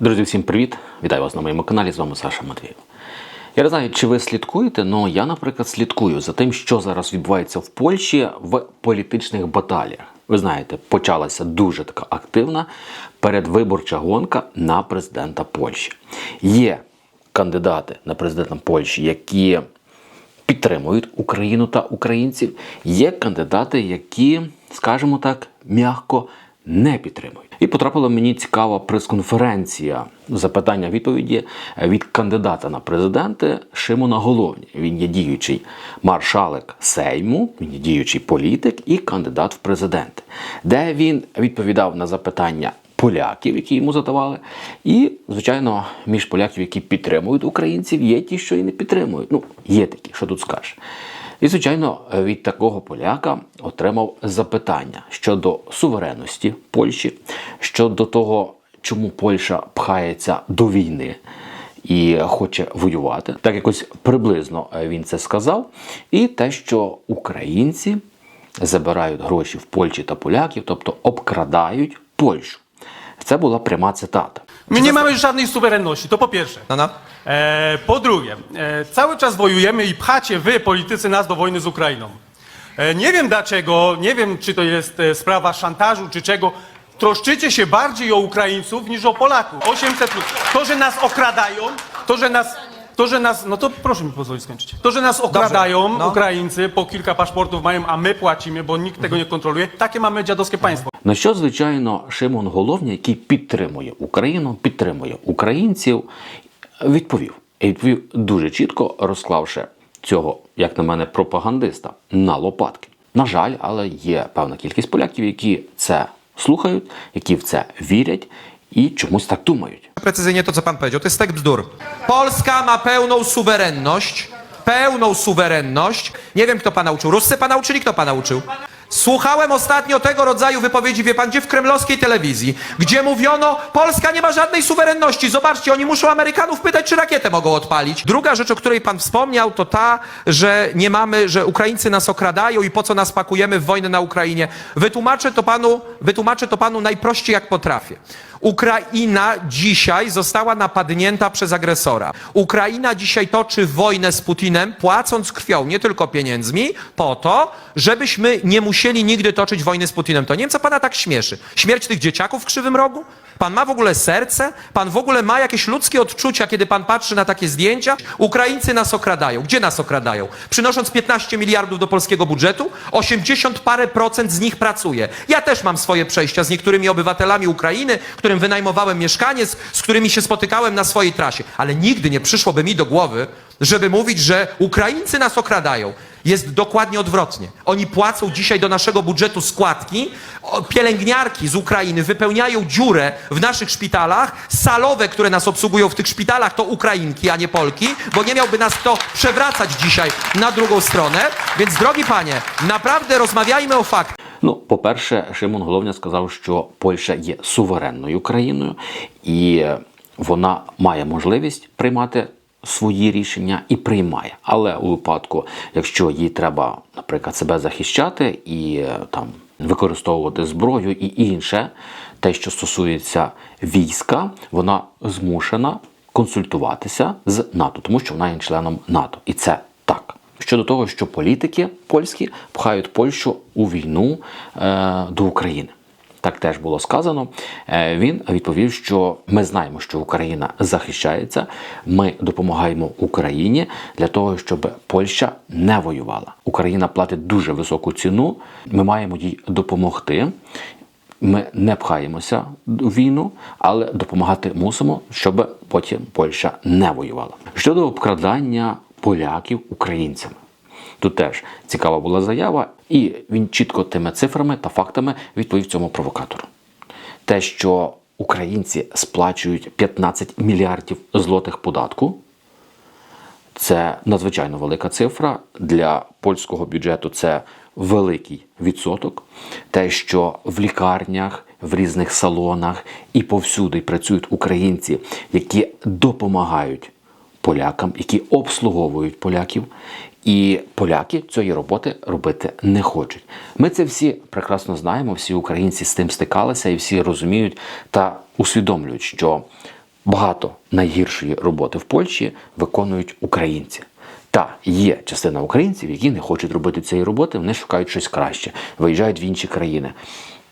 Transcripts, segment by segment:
Друзі, всім привіт! Вітаю вас на моєму каналі. З вами Саша Матвієв. Я не знаю, чи ви слідкуєте, але я, наприклад, слідкую за тим, що зараз відбувається в Польщі в політичних баталіях. Ви знаєте, почалася дуже така активна передвиборча гонка на президента Польщі. Є кандидати на президента Польщі, які підтримують Україну та українців. Є кандидати, які, скажімо так, м'яко не підтримують. І потрапила мені цікава прес-конференція запитання-відповіді від кандидата на президенти Шимона Головні. Він є діючий маршалик Сейму, він є діючий політик і кандидат в президенти, де він відповідав на запитання поляків, які йому задавали. І, звичайно, між поляків, які підтримують українців, є ті, що і не підтримують. Ну, є такі, що тут скажеш. І, звичайно, від такого поляка отримав запитання щодо суверенності Польщі, щодо того, чому Польща пхається до війни і хоче воювати. Так якось приблизно він це сказав. І те, що українці забирають гроші в Польщі та поляків, тобто обкрадають Польщу. Це була пряма цитата. My nie mamy żadnej suwerenności, to po pierwsze. No, no. E, po drugie, e, cały czas wojujemy i pchacie wy, politycy, nas do wojny z Ukrainą. E, nie wiem dlaczego, nie wiem czy to jest e, sprawa szantażu czy czego, troszczycie się bardziej o Ukraińców niż o Polaków. 800 plus. To, że nas okradają, to, że nas... To, że nas, no to proszę mi pozwolić skończyć. To, że nas okradają no. Ukraińcy, po kilka paszportów mają, a my płacimy, bo nikt tego nie kontroluje, takie mamy dziadowskie państwo. На що, звичайно, Шимон Головня, який підтримує Україну, підтримує українців, відповів. І відповів дуже чітко, розклавши цього, як на мене, пропагандиста на лопатки. На жаль, але є певна кількість поляків, які це слухають, які в це вірять і чомусь так думають. Precyzyjnie to, co pan powiedział, to jest stek bzdur. Polska ma pełną suwerenność, pełną suwerenność. Nie wiem, kto pana uczył. Ruscy pana uczyli, kto pana uczył? Słuchałem ostatnio tego rodzaju wypowiedzi, wie pan, gdzie w kremlowskiej telewizji, gdzie mówiono, Polska nie ma żadnej suwerenności. Zobaczcie, oni muszą Amerykanów pytać, czy rakietę mogą odpalić. Druga rzecz, o której pan wspomniał, to ta, że nie mamy, że Ukraińcy nas okradają i po co nas pakujemy w wojnę na Ukrainie. Wytłumaczę to panu, wytłumaczę to panu najprościej, jak potrafię. Ukraina dzisiaj została napadnięta przez agresora. Ukraina dzisiaj toczy wojnę z Putinem, płacąc krwią, nie tylko pieniędzmi, po to, żebyśmy nie musieli nigdy toczyć wojny z Putinem. To nie wiem, co pana tak śmieszy. Śmierć tych dzieciaków w krzywym rogu? Pan ma w ogóle serce? Pan w ogóle ma jakieś ludzkie odczucia, kiedy pan patrzy na takie zdjęcia? Ukraińcy nas okradają. Gdzie nas okradają? Przynosząc 15 miliardów do polskiego budżetu, 80 parę procent z nich pracuje. Ja też mam swoje przejścia z niektórymi obywatelami Ukrainy, którym wynajmowałem mieszkanie, z, z którymi się spotykałem na swojej trasie. Ale nigdy nie przyszłoby mi do głowy, żeby mówić, że Ukraińcy nas okradają. Jest dokładnie odwrotnie. Oni płacą dzisiaj do naszego budżetu składki, o, pielęgniarki z Ukrainy wypełniają dziurę w naszych szpitalach, salowe, które nas obsługują w tych szpitalach to Ukrainki, a nie Polki, bo nie miałby nas kto przewracać dzisiaj na drugą stronę. Więc drogi panie, naprawdę rozmawiajmy o faktach. Ну, по-перше, Шимон Головня сказав, що Польща є суверенною країною, і вона має можливість приймати свої рішення і приймає. Але у випадку, якщо їй треба, наприклад, себе захищати і е, там використовувати зброю і інше, те, що стосується війська, вона змушена консультуватися з НАТО, тому що вона є членом НАТО, і це так. Щодо того, що політики польські пхають Польщу у війну е, до України. Так теж було сказано. Е, Він відповів, що ми знаємо, що Україна захищається. Ми допомагаємо Україні для того, щоб Польща не воювала. Україна платить дуже високу ціну. Ми маємо їй допомогти. Ми не пхаємося в війну, але допомагати мусимо, щоб потім Польща не воювала. Щодо обкрадання поляків українцями. Тут теж цікава була заява, і він чітко тими цифрами та фактами відповів цьому провокатору. Те, що українці сплачують 15 мільярдів злотих податку, це надзвичайно велика цифра. Для польського бюджету це великий відсоток. Те, що в лікарнях, в різних салонах і повсюди працюють українці, які допомагають полякам, які обслуговують поляків. І поляки цієї роботи робити не хочуть. Ми це всі прекрасно знаємо, всі українці з тим стикалися і всі розуміють та усвідомлюють, що багато найгіршої роботи в Польщі виконують українці. Та є частина українців, які не хочуть робити цієї роботи, вони шукають щось краще, виїжджають в інші країни,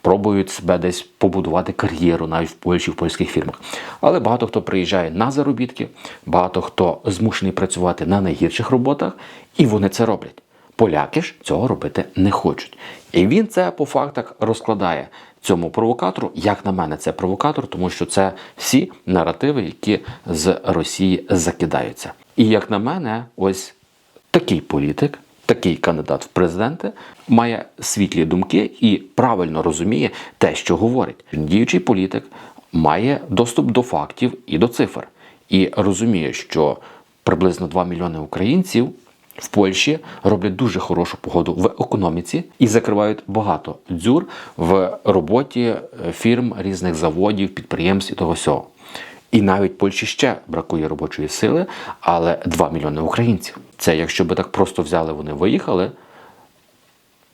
пробують себе десь побудувати кар'єру навіть в Польщі, в польських фірмах. Але багато хто приїжджає на заробітки, багато хто змушений працювати на найгірших роботах, і вони це роблять. Поляки ж цього робити не хочуть. І він це по фактах розкладає цьому провокатору. Як на мене, це провокатор, тому що це всі наративи, які з Росії закидаються. І як на мене, ось такий політик, такий кандидат в президенти має світлі думки і правильно розуміє те, що говорить. Діючий політик має доступ до фактів і до цифр, і розуміє, що приблизно 2 мільйони українців в Польщі роблять дуже хорошу погоду в економіці і закривають багато дзюр в роботі е, фірм, різних заводів, підприємств і того всього. І навіть Польщі ще бракує робочої сили, але 2 мільйони українців. Це якщо би так просто взяли, вони виїхали,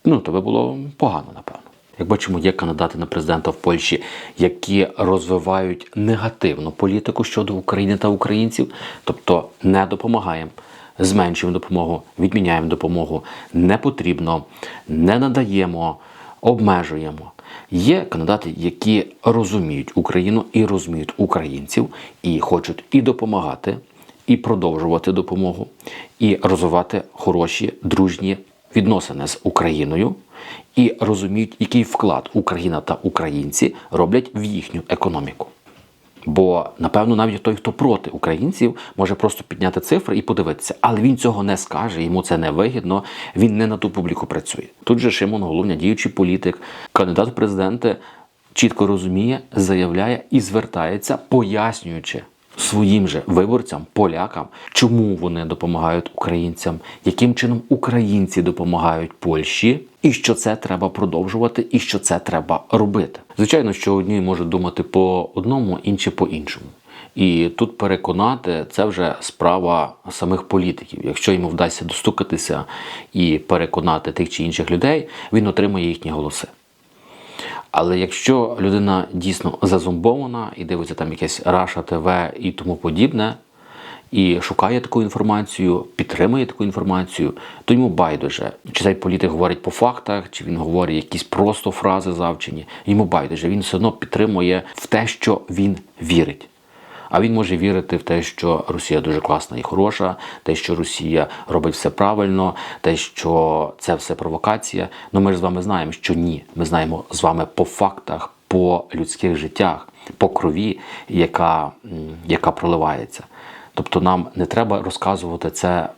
ну то би було погано, напевно. Як бачимо, є кандидати на президента в Польщі, які розвивають негативну політику щодо України та українців, тобто не допомагаємо, зменшуємо допомогу, відміняємо допомогу, не потрібно, не надаємо, обмежуємо. Є кандидати, які розуміють Україну і розуміють українців, і хочуть і допомагати, і продовжувати допомогу, і розвивати хороші дружні відносини з Україною, і розуміють, який вклад Україна та українці роблять в їхню економіку. Бо, напевно, навіть той, хто проти українців, може просто підняти цифри і подивитися, але він цього не скаже, йому це не вигідно, він не на ту публіку працює. Тут же Шимон Головня, діючий політик, кандидат в президенти, чітко розуміє, заявляє і звертається, пояснюючи своїм же виборцям, полякам, чому вони допомагають українцям, яким чином українці допомагають Польщі, і що це треба продовжувати, і що це треба робити. Звичайно, що одні можуть думати по одному, інші по іншому. І тут переконати це вже справа самих політиків. Якщо йому вдасться достукатися і переконати тих чи інших людей, він отримає їхні голоси. Але якщо людина дійсно зазомбована і дивиться там якесь Раша ТВ і тому подібне, і шукає таку інформацію, підтримує таку інформацію, то йому байдуже, чи цей політик говорить по фактах, чи він говорить якісь просто фрази завчені. Йому байдуже. Він все одно підтримує в те, що він вірить. А він може вірити в те, що Росія дуже класна і хороша, те, що Росія робить все правильно, те, що це все провокація. Ну ми ж з вами знаємо, що ні. Ми знаємо з вами по фактах, по людських життях, по крові, яка, яка проливається. Тобто нам не треба розказувати це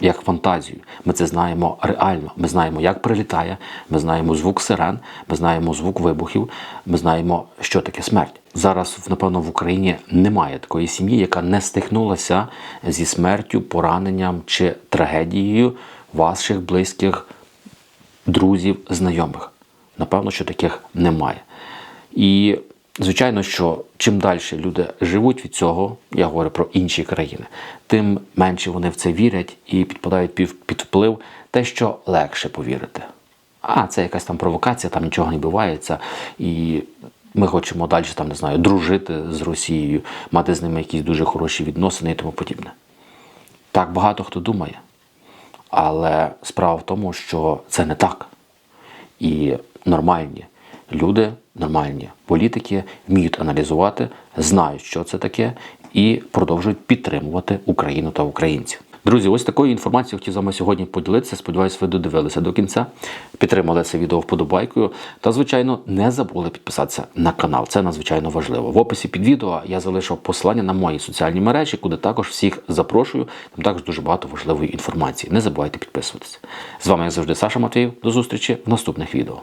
як фантазію. Ми це знаємо реально. Ми знаємо, як прилітає, ми знаємо звук сирен, ми знаємо звук вибухів, ми знаємо, що таке смерть. Зараз, напевно, в Україні немає такої сім'ї, яка не стикнулася зі смертю, пораненням чи трагедією ваших близьких друзів, знайомих. Напевно, що таких немає. І звичайно, що чим далі люди живуть від цього, я говорю про інші країни, тим менше вони в це вірять і підпадають під, вплив те, що легше повірити. А це якась там провокація, там нічого не відбувається, і ми хочемо далі там не знаю, дружити з Росією, мати з ними якісь дуже хороші відносини і тому подібне. Так багато хто думає. Але справа в тому, що це не так. І нормальні люди, нормальні політики вміють аналізувати, знають, що це таке, і продовжують підтримувати Україну та українців. Друзі, ось такою інформацією хотів з вами сьогодні поділитися. Сподіваюсь, ви додивилися до кінця, підтримали це відео вподобайкою. Та, звичайно, не забули підписатися на канал. Це надзвичайно важливо. В описі під відео я залишив посилання на мої соціальні мережі, куди також всіх запрошую. Там також дуже багато важливої інформації. Не забувайте підписуватися. З вами, як завжди, Саша Матвіїв. До зустрічі в наступних відео.